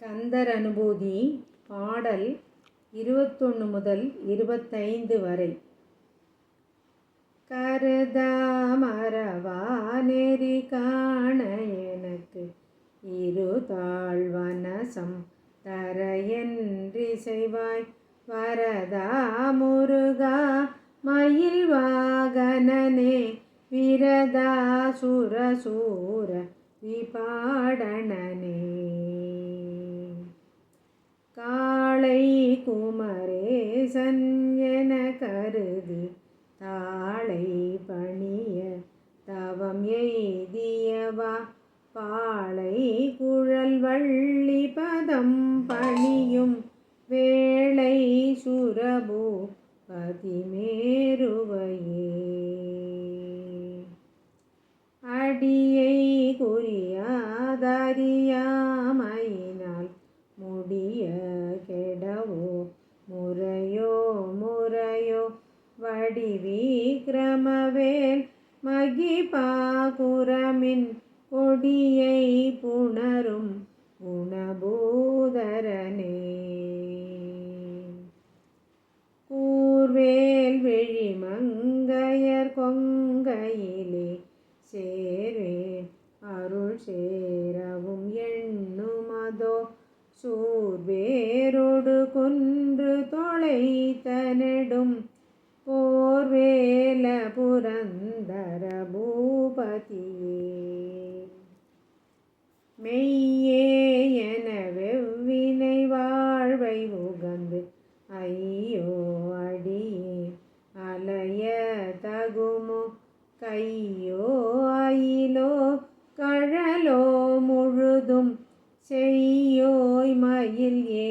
கந்தர் அனுபூதி பாடல் இருபத்தொன்று முதல் இருபத்தைந்து வரை. கருதா மரவா நெறி காண எனக்கு இரு தாழ்வனசம் தர என்று செய்வாய் வரதா முருகா மயில் வாகனனே விரதா சுரசூர தாளை குமரேசன் என கருதி தாளை பணிய தவம் எய்தியவா? பாளை குழல் வள்ளி பதம் பணியும் வேளை சுரபு பதிமேருவையே அடியை குறியாதறியாமையினால் வடிவிக்ரமவேல் மகிபாகுரமின் கொடியை புணரும் குணபூதரனே. கூர்வேல் விழிமங்கையர் கொங்கையிலே சேர்வேன் அருள் சே மெய்யே என வெவ்வினை வாழ்வை உகந்து ஐயோ அடியே அலைய தகுமோ கையோ அயிலோ கழலோ முழுதும் செய்யோய் மயில் ஏ